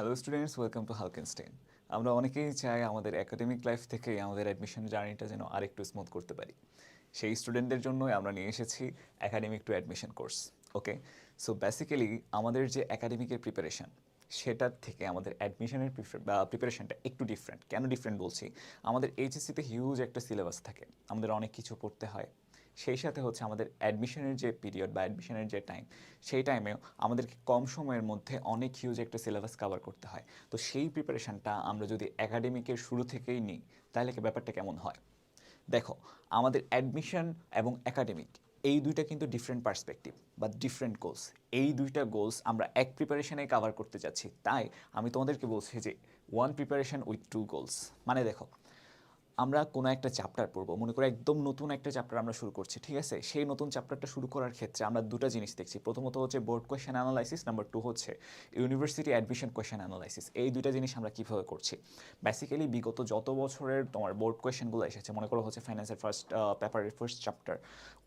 Hello students welcome to হালকেনস্টেইন আমরা অনেকেই চাই আমাদের একাডেমিক লাইফ থেকে আমাদের অ্যাডমিশন জার্নিটা যেন আরেকটু স্মুথ করতে পারি। সেই স্টুডেন্টদের জন্যই আমরা নিয়ে এসেছি academic to admission course okay so basically আমাদের যে একাডেমিকের প্রিপারেশন সেটার থেকে আমাদের অ্যাডমিশনের প্রিপারেশনটা একটু ডিফারেন্ট কেন ডিফারেন্ট বলছি? আমাদের এইচএসসিতে হিউজ একটা সিলেবাস থাকে। আমাদের অনেক কিছু পড়তে হয়। সেই সাথে হচ্ছে আমাদের অ্যাডমিশনের যে পিরিয়ড বা অ্যাডমিশনের যে টাইম সেই টাইমেও আমাদেরকে কম সময়ের মধ্যে অনেক হিউজ একটা সিলেবাস কভার করতে হয়। তো সেই প্রিপারেশনটা আমরা যদি একাডেমিকের শুরু থেকেই নিই, তাহলে কি ব্যাপারটা কেমন হয়? দেখো, আমাদের অ্যাডমিশন এবং একাডেমিক এই দুইটা কিন্তু ডিফারেন্ট পার্সপেক্টিভ বা ডিফারেন্ট গোলস এই দুইটা গোলস আমরা এক প্রিপারেশানে কভার করতে যাচ্ছি। তাই আমি তোমাদেরকে বলছি যে one preparation with two goals মানে দেখো আমরা কোনো একটা চ্যাপ্টার পড়ব। মনে করো একদম নতুন একটা চ্যাপ্টার আমরা শুরু করছি, ঠিক আছে? সেই নতুন চ্যাপ্টারটা শুরু করার ক্ষেত্রে আমরা দুটো জিনিস দেখছি। প্রথমত হচ্ছে board question analysis number two হচ্ছে ইউনিভার্সিটি অ্যাডমিশন কোয়েশ্চেন অ্যানালাইসিস এই দুইটা জিনিস আমরা কীভাবে করছি? বেসিক্যালি বিগত যত বছরের তোমার বোর্ড কোয়েশ্চেনগুলো এসেছে, মনে করো হচ্ছে ফাইন্যান্সের ফার্স্ট পেপারের ফার্স্ট চ্যাপ্টার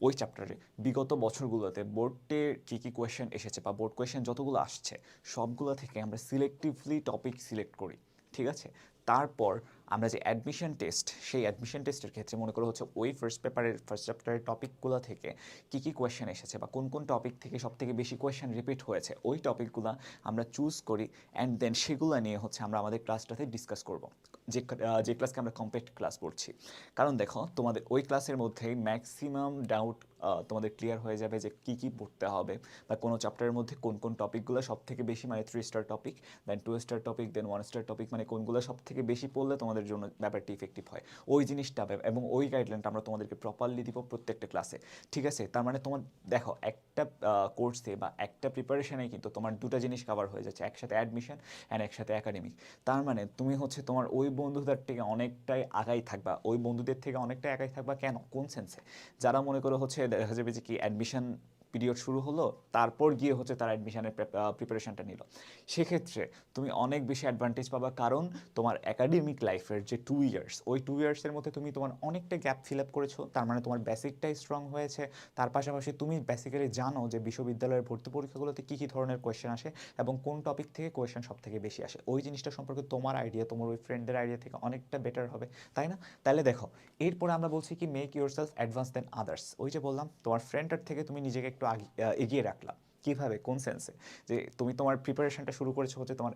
ওই চ্যাপ্টারে বিগত বছরগুলোতে বোর্ডের কী কী কোয়েশ্চেন এসেছে বা বোর্ড কোয়েশ্চেন যতগুলো আসছে, সবগুলো থেকে আমরা সিলেক্টিভলি টপিক সিলেক্ট করি, ঠিক আছে? তারপর আমরা যে অ্যাডমিশন টেস্ট সেই অ্যাডমিশন টেস্টের ক্ষেত্রে মনে করো হচ্ছে ওই ফার্স্ট পেপারের ফার্স্ট চ্যাপ্টারের টপিকগুলো থেকে কী কী কোয়েশ্চেন এসেছে বা কোন কোন টপিক থেকে সব থেকে বেশি কোয়েশ্চেন রিপিট হয়েছে, ওই টপিকগুলো আমরা চুজ করি অ্যান্ড দেন সেগুলো নিয়ে হচ্ছে আমরা আমাদের ক্লাসটাতে ডিসকাস করব। যে যে ক্লাসকে আমরা কম্প্লিট ক্লাস পড়ছি কারণ দেখো, তোমাদের ওই ক্লাসের মধ্যেই ম্যাক্সিমাম ডাউট তোমাদের ক্লিয়ার হয়ে যাবে যে কী কী পড়তে হবে বা কোনো চ্যাপ্টারের মধ্যে কোন কোন টপিকগুলো সব থেকে বেশি মানে three star topic then two star topic then one star topic মানে কোনগুলো সব থেকে বেশি পড়লে তোমাদের জন্য ব্যাপারটি ইফেক্টিভ হয়। ওই জিনিসটা এবং ওই গাইডলাইনটা আমরা তোমাদেরকে প্রপারলি দিব প্রত্যেকটা ক্লাসে ঠিক আছে? তার মানে তোমার, দেখো, একটা কোর্সে বা একটা প্রিপারেশনে কিন্তু তোমার দুটো জিনিস কভার হয়ে যাচ্ছে, একসাথে অ্যাডমিশন অ্যান্ড একসাথে একাডেমিক তার মানে তুমি হচ্ছে তোমার ওই বন্ধুদের থেকে অনেকটাই আগাই থাকবা। ওই বন্ধুদের থেকে অনেকটাই আগাই থাকবা কেন? কোন সেন্সে যারা মনে করো হচ্ছে দেখা যাবে যে কি অ্যাডমিশন পিরিয়ড শুরু হলো, তারপর গিয়ে হচ্ছে তার অ্যাডমিশনের প্রিপারেশনটা নিল। সেক্ষেত্রে তুমি অনেক বেশি অ্যাডভান্টেজ পাবা কারণ তোমার একাডেমিক লাইফের যে টু ইয়ার্স ওই টু ইয়ার্সের মধ্যে তুমি তোমার অনেকটা গ্যাপ ফিল আপ করেছ, তার মানে তোমার বেসিকটাই স্ট্রং হয়েছে। তার পাশাপাশি তুমি বেসিক্যালি জানো যে বিশ্ববিদ্যালয়ের ভর্তি পরীক্ষাগুলোতে কী কী ধরনের কোয়েশ্চেন আসে এবং কোন টপিক থেকে কোয়েশ্চেন সব থেকে বেশি আসে। ওই জিনিসটা সম্পর্কে তোমার আইডিয়া তোমার ওই ফ্রেন্ডের আইডিয়া থেকে অনেকটা বেটার হবে, তাই না? তাহলে দেখো, এরপরে আমরা বলছি কি make yourself advance than others ওই যে বললাম, তোমার ফ্রেন্ডটার থেকে তুমি নিজেকে একটু আহ, এগিয়ে রাখলাম। কীভাবে? কোন সেন্সে যে তুমি তোমার প্রিপারেশনটা শুরু করেছ হচ্ছে তোমার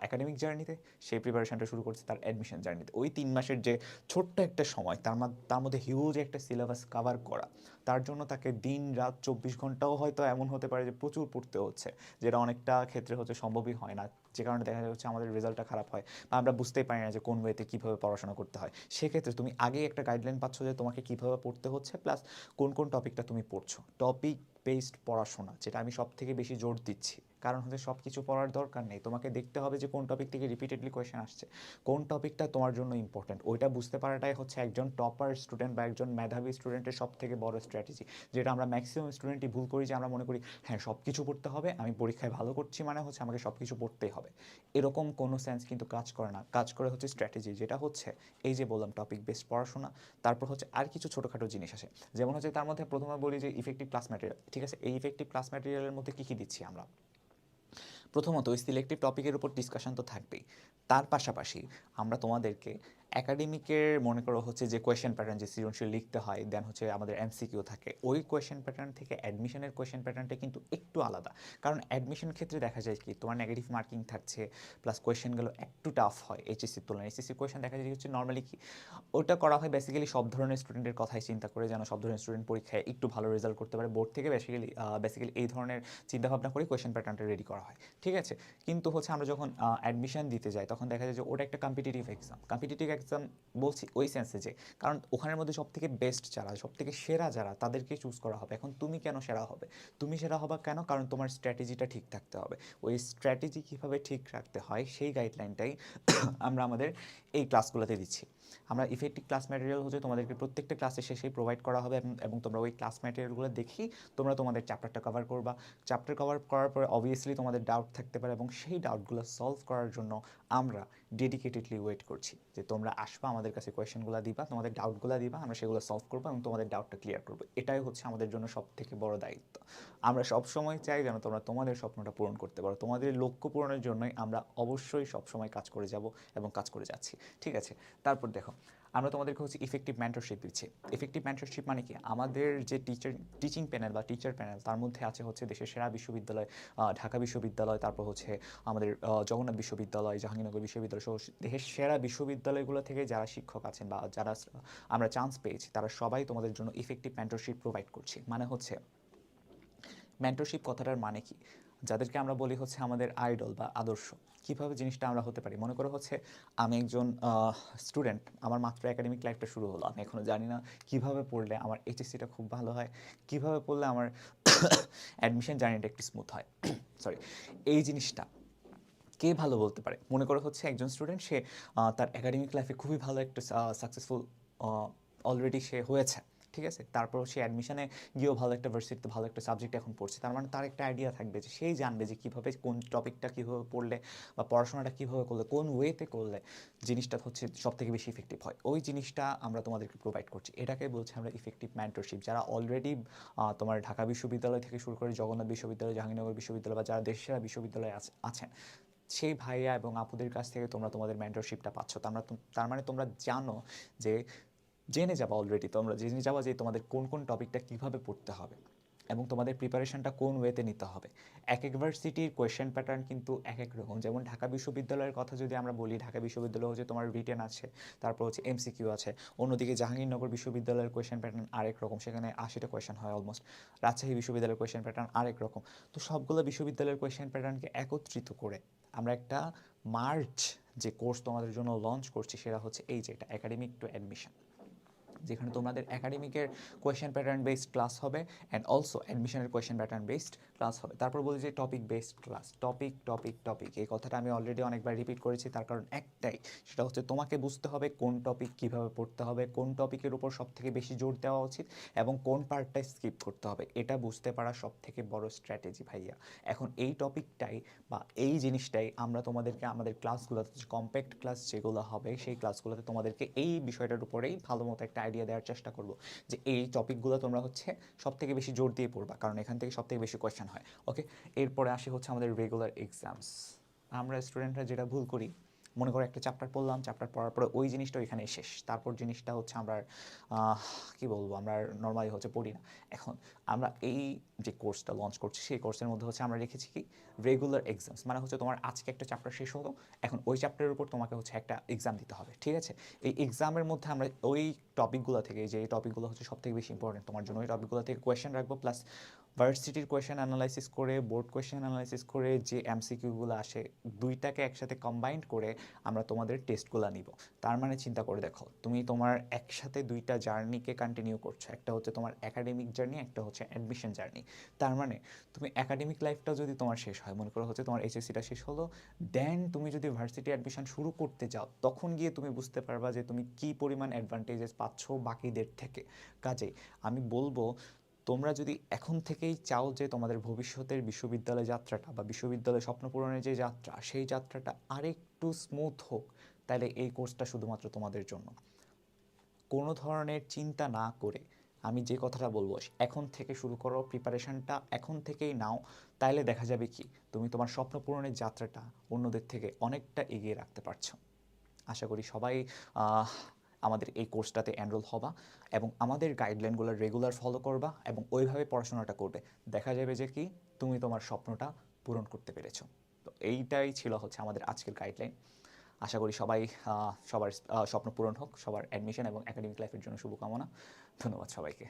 একাডেমিক জার্নিতে সেই প্রিপারেশনটা শুরু করছে তার অ্যাডমিশন জার্নিতে ওই তিন মাসের যে ছোট্ট একটা সময় তার তার মধ্যে হিউজ একটা সিলেবাস কাভার করা তার জন্য তাকে দিন রাত চব্বিশ ঘন্টাও হয়তো এমন হতে পারে যে প্রচুর পড়তে হচ্ছে যেটা অনেকটা ক্ষেত্রে হচ্ছে সম্ভবই হয় না। যে কারণে দেখা যাচ্ছে আমাদের রেজাল্টটা খারাপ হয় বা আমরা বুঝতেই পারি না যে কোন ওয়েতে কীভাবে পড়াশোনা করতে হয়। সেক্ষেত্রে তুমি আগেই একটা গাইডলাইন পাচ্ছ যে তোমাকে কীভাবে পড়তে হচ্ছে প্লাস কোন কোন টপিকটা তুমি পড়ছো। টপিক বেসড পড়াশোনা, যেটা আমি সব থেকে বেশি জোর দিচ্ছি। কারণ হচ্ছে সব কিছু পড়ার দরকার নেই। তোমাকে দেখতে হবে যে কোন টপিক থেকে রিপিটেডলি কোয়েশ্চেন আসছে। কোন টপিকটা তোমার জন্য ইম্পর্টেন্ট ওইটা বুঝতে পারাটাই হচ্ছে একজন টপার স্টুডেন্ট বা একজন মেধাবী স্টুডেন্টের সব থেকে বড় স্ট্র্যাটেজি যেটা আমরা ম্যাক্সিমাম স্টুডেন্টই ভুল করি যে আমরা মনে করি হ্যাঁ সব কিছু পড়তে হবে, আমি পরীক্ষায় ভালো করছি মানে হচ্ছে আমাকে সব কিছু পড়তেই হবে। এরকম কোনো সেন্স কিন্তু কাজ করে না। কাজ করে হচ্ছে স্ট্র্যাটেজি যেটা হচ্ছে এই যে বললাম টপিক বেসড পড়াশোনা, তারপর হচ্ছে আর কিছু ছোটোখাটো জিনিস আসে। যেমন হচ্ছে তার মধ্যে প্রথমে বলি যে ইফেক্টিভ ক্লাস ম্যাটেরিয়াল ঠিক আছে? এই ইফেক্টিভ ক্লাস ম্যাটেরিয়ালের মধ্যে কী কী দিচ্ছি আমরা? প্রথমত সিলেক্টিভ টপিকের উপর ডিসকাশন তো থাকবেই। তার পাশাপাশি আমরা তোমাদেরকে একাডেমিকের মনে করো হচ্ছে যে কোয়েশ্চেন প্যাটার্ন যে সৃজনশীল লিখতে হয় দেন হচ্ছে আমাদের এমসিকিউ থাকে, ওই কোয়েশ্চেন প্যাটার্ন থেকে অ্যাডমিশনের কোয়েশ্চেন প্যাটার্নটা কিন্তু একটু আলাদা। কারণ অ্যাডমিশন ক্ষেত্রে দেখা যায় কি, তোমার নেগেটিভ মার্কিং থাকছে প্লাস কোয়েশ্চেনগুলো একটু টাফ হয় এইচএসসির তুলনায়। এইচএসসি কোয়েশ্চেন দেখা যায় হচ্ছে নর্মালি কি, ওটা করা হয় বেসিক্যালি সব ধরনের স্টুডেন্টের কথাই চিন্তা করে, যেন সব ধরনের স্টুডেন্ট পরীক্ষায় একটু ভালো রেজাল্ট করতে পারে। বোর্ড থেকে বেসিক্যালি বেসিক্যালি এই ধরনের চিন্তাভাবনা করে কোয়েশ্চেন প্যাটার্নটা রেডি করা হয়, ঠিক আছে? কিন্তু হচ্ছে আমরা যখন অ্যাডমিশন দিতে যাই, তখন দেখা যায় যে ওটা একটা কম্পিটিটিভ এক্সাম কম্পিটিটিভ বলছি ওই সেন্সে যে, কারণ ওখানের মধ্যে সব থেকে বেস্ট যারা সব থেকে সেরা যারা তাদেরকে চুজ করা হবে। এখন তুমি কেন সেরা হবে? তুমি সেরা হবা কেন? কারণ তোমার স্ট্র্যাটেজিটা ঠিক থাকতে হবে। ওই স্ট্র্যাটেজি কীভাবে ঠিক রাখতে হয়, সেই গাইডলাইনটাই আমরা আমাদের এই ক্লাসগুলোতে দিচ্ছি। আমরা ইফেক্টিভ ক্লাস ম্যাটেরিয়াল হচ্ছে, তোমাদেরকে প্রত্যেকটা ক্লাসের শেষেই প্রোভাইড করা হবে এবং- তোমরা ওই ক্লাস ম্যাটেরিয়ালগুলো দেখেই তোমরা তোমাদের চ্যাপ্টারটা কভার করবা। চ্যাপ্টার কভার করার পরে অবভিয়াসলি তোমাদের ডাউট থাকতে পারে এবং সেই ডাউটগুলো সলভ করার জন্য আমরা ডেডিকেটেডলি ওয়েট করছি যে তোমরা আসবা, আমাদের কাছে কোয়েশনগুলো দিবা, তোমাদের ডাউটগুলো দিবা, আমরা সেগুলো সলভ করব এবং তোমাদের ডাউটটা ক্লিয়ার করব। এটাই হচ্ছে আমাদের জন্য সব থেকে বড় দায়িত্ব। আমরা সব সময় চাই যেন তোমরা তোমাদের স্বপ্নটা পূরণ করতে পারো। তোমাদের লক্ষ্য পূরণের জন্যই আমরা অবশ্যই সব সময় কাজ করে যাব এবং কাজ করে যাচ্ছি। ঠিক আছে? তারপর দেখো আমরা তোমাদেরকে হচ্ছে ইফেক্টিভ মেন্টরশিপ দিচ্ছি। ইফেক্টিভ মেন্টরশিপ মানে কি? আমাদের যে টিচার টিচিং প্যানেল বা টিচার প্যানেল তার মধ্যে আছে হচ্ছে দেশের সেরা বিশ্ববিদ্যালয় ঢাকা বিশ্ববিদ্যালয়, তারপর হচ্ছে আমাদের জগন্নাথ বিশ্ববিদ্যালয়, জাহাঙ্গীরনগর বিশ্ববিদ্যালয় সহ দেশের সেরা বিশ্ববিদ্যালয়গুলো থেকে যারা শিক্ষক আছেন বা যারা আমরা চান্স পেয়েছি, তারা সবাই তোমাদের জন্য ইফেক্টিভ মেন্টরশিপ প্রোভাইড করছি। মানে হচ্ছে মেন্টরশিপ কথাটার মানে কি? যাদেরকে আমরা বলি হচ্ছে আমাদের আইডল বা আদর্শ। কীভাবে জিনিসটা আমরা হতে পারি? মনে করো হচ্ছে আমি একজন স্টুডেন্ট আমার মাত্র একাডেমিক লাইফটা শুরু হলো। আমি এখনও জানি না কীভাবে পড়লে আমার এইচএসসিটা খুব ভালো হয়, কীভাবে পড়লে আমার অ্যাডমিশন জার্নিটা একটু স্মুথ হয়। সরি এই জিনিসটা কে ভালো বলতে পারে? মনে করো হচ্ছে একজন স্টুডেন্ট সে তার একাডেমিক লাইফে খুবই ভালো একটা সাকসেসফুল অলরেডি সে হয়েছে। ঠিক আছে? তারপর সে অ্যাডমিশনে গিয়েও ভালো একটা ভার্সিটিতে ভালো একটা সাবজেক্ট এখন পড়ছে। তার মানে তার একটা আইডিয়া থাকবে যে সেই জানবে যে কীভাবে, কোন টপিকটা কীভাবে পড়লে বা পড়াশোনাটা কীভাবে করলে, কোন ওয়েতে করলে জিনিসটা হচ্ছে সব থেকে বেশি ইফেক্টিভ হয়। ওই জিনিসটা আমরা তোমাদেরকে প্রোভাইড করছি। এটাকে বলছি আমরা ইফেক্টিভ মেন্টরশিপ যারা অলরেডি তোমার ঢাকা বিশ্ববিদ্যালয় থেকে শুরু করে জগন্নাথ বিশ্ববিদ্যালয়, জাহাঙ্গীরনগর বিশ্ববিদ্যালয় বা যারা দেশের বিশ্ববিদ্যালয়ে আছে- আছেন, সেই ভাইয়া এবং আপুদের কাছ থেকে তোমরা তোমাদের মেন্টরশিপটা পাচ্ছ। মানে তার মানে তোমরা জানো যে জেনে যাবা অলরেডি তোমরা জেনে যাবা যে তোমাদের কোন কোন টপিকটা কীভাবে পড়তে হবে এবং তোমাদের প্রিপারেশনটা কোন ওয়েতে নিতে হবে। এক এক ভার্সিটির কোয়েশ্চেন প্যাটার্ন কিন্তু এক এক রকম। যেমন ঢাকা বিশ্ববিদ্যালয়ের কথা যদি আমরা বলি, ঢাকা বিশ্ববিদ্যালয় হচ্ছে তোমার রিটেন আছে, তারপর হচ্ছে এমসিকিউ আছে। অন্যদিকে জাহাঙ্গীরনগর বিশ্ববিদ্যালয়ের কোয়েশ্চেন প্যাটার্ন আরেক রকম, সেখানে আশিটা কোয়েশ্চেন হয় অলমোস্ট রাজশাহী বিশ্ববিদ্যালয়ের কোয়েশ্চেন প্যাটার্ন আরেক রকম। তো সবগুলো বিশ্ববিদ্যালয়ের কোয়েশ্চেন প্যাটার্নকে একত্রিত করে আমরা একটা মার্চ যে কোর্স তোমাদের জন্য লঞ্চ করছি, সেটা হচ্ছে এই যে এটা অ্যাকাডেমিক টু অ্যাডমিশন যেখানে তোমাদের একাডেমিকের কোয়েশ্চেন প্যাটার্ন বেসড ক্লাস হবে অ্যান্ড অলসো অ্যাডমিশনের কোয়েশ্চেন প্যাটার্ন বেসড ক্লাস হবে। তারপর বলি যে topic based class topic topic topic এই কথাটা আমি অলরেডি অনেকবার রিপিট করেছি, তার কারণ একটাই, সেটা হচ্ছে তোমাকে বুঝতে হবে কোন টপিক কীভাবে পড়তে হবে, কোন টপিকের উপর সব থেকে বেশি জোর দেওয়া উচিত এবং কোন পার্টটা স্কিপ করতে হবে, এটা বুঝতে পারা সব থেকে বড় স্ট্র্যাটেজি ভাইয়া। এখন এই টপিকটাই বা এই জিনিসটাই আমরা তোমাদেরকে আমাদের ক্লাসগুলোতে কম্প্যাক্ট ক্লাস যেগুলো হবে, সেই ক্লাসগুলোতে তোমাদেরকে এই বিষয়টার উপরেই ভালো মতো একটা আইডিয়া দেওয়ার চেষ্টা করব যে এই টপিকগুলো তোমরা হচ্ছে সব থেকে বেশি জোর দিয়ে পড়বা, কারণ এখান থেকে সব থেকে বেশি কোয়েশ্চেন হয় ওকে এরপরে আসে হচ্ছে আমাদের রেগুলার এক্সামস আমরা স্টুডেন্টরা যেটা ভুল করি মনে করো একটা চ্যাপ্টার পড়লাম চ্যাপ্টার পড়ার পরে ওই জিনিসটা ওইখানে শেষ। তারপর জিনিসটা হচ্ছে আমরা কি বলব, আমরা নর্মালি হচ্ছে পড়ি না। এখন আমরা এই যে কোর্সটা লঞ্চ করছি, সেই কোর্সের মধ্যে হচ্ছে আমরা রেখেছি কি? রেগুলার এক্সামস মানে হচ্ছে তোমার আজকে একটা চ্যাপ্টার শেষ হলো, এখন ওই চ্যাপ্টারের উপর তোমাকে হচ্ছে একটা এক্সাম দিতে হবে, ঠিক আছে? এই এক্সামের মধ্যে আমরা ওই টপিকগুলো থেকে, যে টপিকগুলো হচ্ছে সব থেকে বেশি ইম্পর্টেন্ট তোমার জন্য ওই টপিকগুলো থেকে কোয়েশ্চেন রাখব প্লাস ভার্সিটির কোয়েশ্চেন অ্যানালাইসিস করে বোর্ড কোয়েশ্চেন অ্যানালাইসিস করে, যে এমসিকিউগুলো আসে, দুইটাকে একসাথে কম্বাইন্ড করে আমরা তোমাদের টেস্টগুলো নিব। তার মানে চিন্তা করে দেখো, তুমি তোমার একসাথে দুইটা জার্নিকে কন্টিনিউ করছ। একটা হচ্ছে তোমার একাডেমিক জার্নি একটা হচ্ছে অ্যাডমিশন জার্নি তার মানে তুমি একাডেমিক লাইফটা যদি তোমার শেষ হয়, মনে করো হচ্ছে তোমার এইচএসসিটা শেষ হলো দেন তুমি যদি ভার্সিটি অ্যাডমিশন শুরু করতে যাও, তখন গিয়ে তুমি বুঝতে পারবা যে তুমি কি পরিমাণ অ্যাডভান্টেজেস পাচ্ছ বাকিদের থেকে। কাজেই আমি বলব তোমরা যদি এখন থেকেই চাও যে তোমাদের ভবিষ্যতের বিশ্ববিদ্যালয় যাত্রাটা বা বিশ্ববিদ্যালয় স্বপ্ন পূরণের যে যাত্রা, সেই যাত্রাটা আরেকটু স্মুথ হোক, তাহলে এই কোর্সটা শুধুমাত্র তোমাদের জন্য। কোনো ধরনের চিন্তা না করে আমি যে কথাটা বলব, এখন থেকে শুরু করো প্রিপারেশনটা এখন থেকেই নাও তাইলে দেখা যাবে কি, তুমি তোমার স্বপ্ন পূরণের যাত্রাটা অন্যদের থেকে অনেকটা এগিয়ে রাখতে পারছ। আশা করি সবাই আমাদের এই কোর্সটাতে এনরোল হবা এবং আমাদের গাইডলাইনগুলো রেগুলার ফলো করবা এবং ওইভাবে পড়াশোনাটা করবে। দেখা যাবে যে কি, তুমি তোমার স্বপ্নটা পূরণ করতে পেরেছ। তো এইটাই ছিল হচ্ছে আমাদের আজকের গাইডলাইন আশা করি সবাই সবার স্বপ্ন পূরণ হোক, সবার অ্যাডমিশন এবং একাডেমিক লাইফের জন্য শুভকামনা। ধন্যবাদ সবাইকে।